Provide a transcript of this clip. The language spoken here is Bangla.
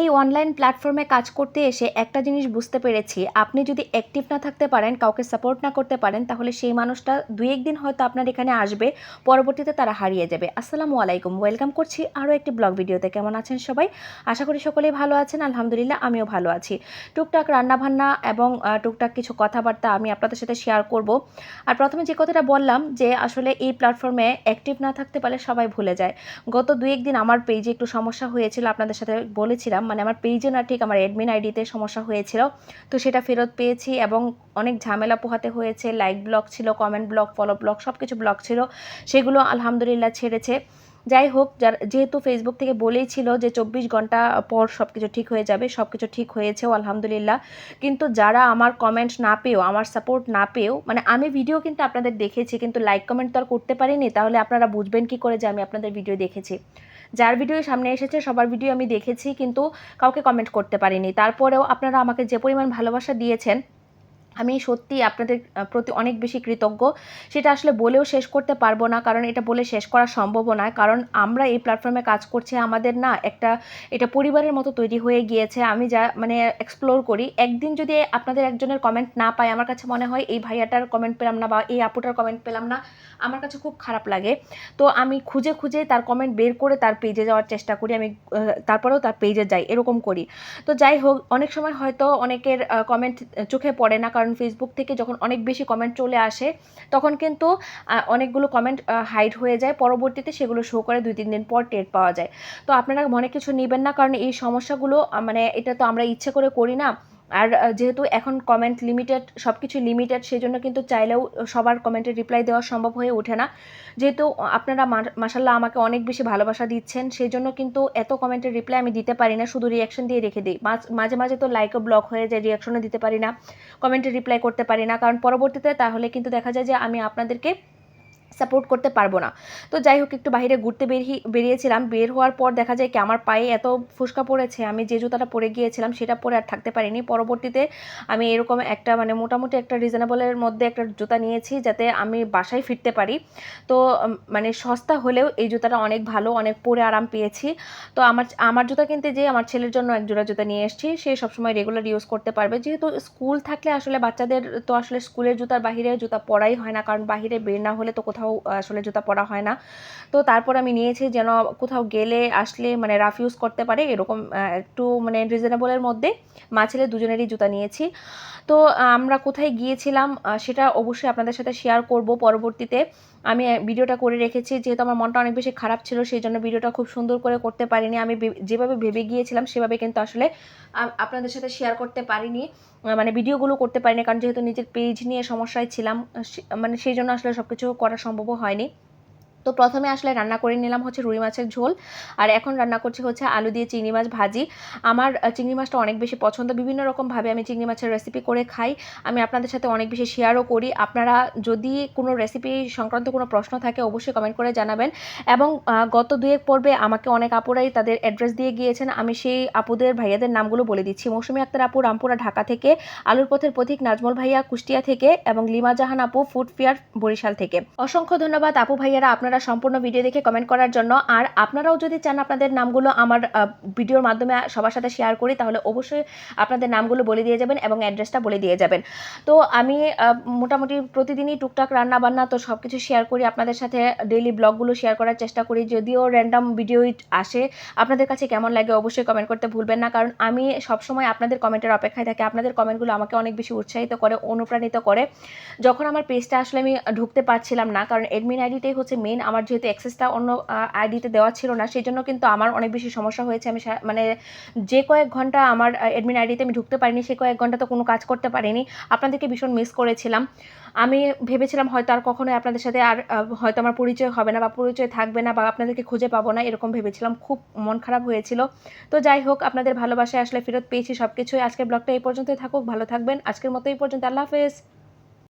এই অনলাইন প্ল্যাটফর্মে কাজ করতে এসে একটা জিনিস বুঝতে পেরেছি। আপনি যদি অ্যাক্টিভ না থাকতে পারেন, কাউকে সাপোর্ট না করতে পারেন, তাহলে সেই মানুষটা দুই একদিন হয়তো আপনার এখানে আসবে, পরবর্তীতে তারা হারিয়ে যাবে। আসসালামু আলাইকুম ওয়েলকাম করছি আরও একটি ব্লগ ভিডিওতে কেমন আছেন সবাই? আশা করি সকলেই ভালো আছেন, আলহামদুলিল্লাহ আমিও ভালো আছি। টুকটাক রান্নাবান্না এবং টুকটাক কিছু কথাবার্তা আমি আপনাদের সাথে শেয়ার করব। আর প্রথমে যে কথাটা বললাম যে আসলে এই প্ল্যাটফর্মে অ্যাক্টিভ না থাকতে পারলে সবাই ভুলে যায়। গত দুই একদিন আমার পেজে একটু সমস্যা হয়েছিল, আপনাদের সাথে বলেছিলাম। মানে আমার পেজে না ঠিক আমার অ্যাডমিন আইডিতে সমস্যা হয়েছিল। তো সেটা ফেরত পেয়েছি এবং অনেক ঝামেলা পোহাতে হয়েছে। লাইক ব্লক ছিল কমেন্ট ব্লক ফলো ব্লক সব কিছু ব্লক ছিল। সেগুলো আলহামদুলিল্লাহ ছেড়েছে। যাই হোক, যার যেহেতু ফেসবুক থেকে বলেই ছিল যে চব্বিশ ঘণ্টা পর সব কিছু ঠিক হয়ে যাবে সব কিছু ঠিক হয়েছেও আলহামদুলিল্লাহ। কিন্তু যারা আমার কমেন্ট না পেয়েও, আমার সাপোর্ট না পেয়েও মানে আমি ভিডিও কিন্তু আপনাদের দেখেছি, কিন্তু লাইক কমেন্ট তো আর করতে পারিনি, তাহলে আপনারা বুঝবেন কি করে যে আমি আপনাদের ভিডিও দেখেছি। যার ভিডিও সামনে এসেছে, সবার ভিডিও আমি দেখেছি, কিন্তু কাউকে কমেন্ট করতে পারিনি। তারপরেও আপনারা আমাকে যে পরিমাণ ভালোবাসা দিয়েছেন আমি সত্যি আপনাদের প্রতি অনেক বেশি কৃতজ্ঞ। সেটা আসলে বলেও শেষ করতে পারব না, কারণ এটা বলে শেষ করা সম্ভবও নয় কারণ আমরা এই প্ল্যাটফর্মে কাজ করছি, আমাদের না একটা, এটা পরিবারের মতো তৈরি হয়ে গিয়েছে। আমি যা মানে এক্সপ্লোর করি। একদিন যদি আপনাদের একজনের কমেন্ট না পাই, আমার কাছে মনে হয় এই ভাইয়াটার কমেন্ট পেলাম না বা এই আপুটার কমেন্ট পেলাম না, আমার কাছে খুব খারাপ লাগে। তো আমি খুঁজে খুঁজে তার কমেন্ট বের করে তার পেজে যাওয়ার চেষ্টা করি। আমি তারপরেও তার পেজে যাই, এরকম করি। তো যাই হোক, অনেক সময় হয়তো অনেকের কমেন্ট চোখে পড়ে না, কারণ ফেসবুক থেকে যখন অনেক বেশি কমেন্ট চলে আসে, তখন কিন্তু অনেকগুলো কমেন্ট হাইড হয়ে যায়। পরবর্তীতে সেগুলো শো করে দুই, তিন দিন পর টের পাওয়া যায়। তো আপনারা মনে কিছু নেবেন না, কারণ এই সমস্যাগুলো মানে এটা তো আমরা ইচ্ছে করে করি না। আর যেহেতু এখন কমেন্ট লিমিটেড সব কিছু লিমিটেড সেই জন্য কিন্তু চাইলেও সবার কমেন্টের রিপ্লাই দেওয়া সম্ভব হয়ে ওঠে না। যেহেতু আপনারা মাসাল্লাহ আমাকে অনেক বেশি ভালোবাসা দিচ্ছেন সেই জন্য কিন্তু এত কমেন্টের রিপ্লাই আমি দিতে পারি না, শুধু রিয়াকশন দিয়ে রেখে দিই। মাঝ- মাঝে তো লাইকও ব্লক হয়ে যায় রিয়াকশনও দিতে পারি না কমেন্টে রিপ্লাই করতে পারি না, কারণ পরবর্তীতে তাহলে কিন্তু দেখা যায় যে আমি আপনাদেরকে সাপোর্ট করতে পারব না। তো যাই হোক, একটু বাইরে ঘুরতে বেরিয়ে বেরিয়েছিলাম। বের হওয়ার পর দেখা যায় কি, আমার পায়ে এত ফুসকা পড়েছে, আমি যে জুতাটা পরে গিয়েছিলাম সেটা পরে আর থাকতে পারিনি। পরবর্তীতে আমি এরকম একটা মানে মোটামুটি একটা রিজনেবলের মধ্যে একটা জুতা নিয়েছি যাতে আমি বাসায় ফিরতে পারি। তো মানে সস্তা হলেও এই জুতাটা অনেক ভালো, অনেক পরে আরাম পেয়েছি। তো আমার আমার জুতা কিনতে যেয়ে আমার ছেলের জন্য এক জোড়া জুতা নিয়ে এসেছি। সে সবসময় রেগুলার ইউজ করতে পারবে। যেহেতু স্কুল থাকলে আসলে বাচ্চাদের তো আসলে স্কুলের জুতার বাহিরে জুতা পরাই হয় না, কারণ বাহিরে বের না হলে তো কোথাও আহ, আসলে জুতা পরা হয় না। তো তারপর আমি নিয়েছি যেন কোথাও গেলে আসলে মানে রাফ ইউজ করতে পারে এরকম একটু মানে রিজনেবলের মধ্যে মা ছেলে দুজনেরই জুতা নিয়েছি। তো আমরা কোথায় গিয়েছিলাম সেটা অবশ্যই আপনাদের সাথে শেয়ার করব পরবর্তীতে। আমি ভিডিওটা করে রেখেছি যেহেতু আমার মনটা অনেক বেশি খারাপ ছিল সেই জন্য ভিডিওটা খুব সুন্দর করে করতে পারিনি। আমি যেভাবে ভেবে গিয়েছিলাম সেভাবে কিন্তু আসলে আপনাদের সাথে শেয়ার করতে পারিনি মানে ভিডিওগুলো করতে পারিনি কারণ যেহেতু নিজের পেজ নিয়ে সমস্যায় ছিলাম মানে সেই জন্য আসলে সব কিছু করা সম্ভবও হয়নি। তো প্রথমে আসলে রান্না করে নিলাম হচ্ছে রুই মাছের ঝোল, আর এখন রান্না করছি হচ্ছে আলু দিয়ে চিংড়ি মাছ ভাজি। আমার চিংড়ি মাছটা অনেক বেশি পছন্দ, বিভিন্ন রকমভাবে আমি চিংড়ি মাছের রেসিপি করে খাই। আমি আপনাদের সাথে অনেক বেশি শেয়ারও করি। আপনারা যদি কোনো রেসিপি সংক্রান্ত কোনো প্রশ্ন থাকে অবশ্যই কমেন্ট করে জানাবেন। এবং গত দুয়েক পর্বে আমাকে অনেক আপুরাই তাদের অ্যাড্রেস দিয়ে গিয়েছেন। আমি সেই আপুদের ভাইয়াদের নামগুলো বলে দিচ্ছি। মৌসুমী আক্তার আপু, রামপুরা, ঢাকা থেকে, আলুর পথের পথিক নাজমল ভাইয়া, কুষ্টিয়া থেকে এবং লিমা জাহান আপু ফুড ফেয়ার বরিশাল থেকে। অসংখ্য ধন্যবাদ আপু ভাইয়ারা। আপনারা সম্পূর্ণ ভিডিও দেখে কমেন্ট করার জন্য। আর আপনারাও যদি চান আপনাদের নামগুলো আমার ভিডিওর মাধ্যমে সবার সাথে শেয়ার করি, তাহলে অবশ্যই আপনাদের নামগুলো বলে দিয়ে যাবেন এবং অ্যাড্রেসটা বলে দিয়ে যাবেন। তো আমি মোটামুটি প্রতিদিনই টুকটাক রান্না বান্না তো সব কিছু শেয়ার করি। আপনাদের সাথে ডেইলি ব্লগগুলো শেয়ার করার চেষ্টা করি। যদিও র্যান্ডম ভিডিও আসে, আপনাদের কাছে কেমন লাগে অবশ্যই কমেন্ট করতে ভুলবেন না। কারণ আমি সবসময় আপনাদের কমেন্টের অপেক্ষায় থাকি। আপনাদের কমেন্টগুলো আমাকে অনেক বেশি উৎসাহিত করে, অনুপ্রাণিত করে। যখন আমার পেজটা আসলে আমি ঢুকতে পারছিলাম না, কারণ এডমিন আইডিটাই হচ্ছে মেন আমার যেহেতু অ্যাক্সেসটা অন্য আইডিতে দেওয়া ছিল না সেই জন্য কিন্তু আমার অনেক বেশি সমস্যা হয়েছে। আমি মানে যে কয়েক ঘণ্টা আমার অ্যাডমিন আইডিতে আমি ঢুকতে পারিনি, সে কয়েক ঘণ্টা তো কোনো কাজ করতে পারিনি। আপনাদেরকে ভীষণ মিস করেছিলাম। আমি ভেবেছিলাম হয়তো আর কখনোই আপনাদের সাথে আর হয়তো আমার পরিচয় হবে না বা পরিচয় থাকবে না বা আপনাদেরকে খুঁজে পাবো না, এরকম ভেবেছিলাম। খুব মন খারাপ হয়েছিল। তো যাই হোক, আপনাদের ভালোবাসায় আসলে ফেরত পেয়েছি সব কিছুই আজকের ব্লগটা এই পর্যন্তই থাকুক, ভালো থাকবেন। আজকের মতো এই পর্যন্ত। আল্লাহ হাফেজ।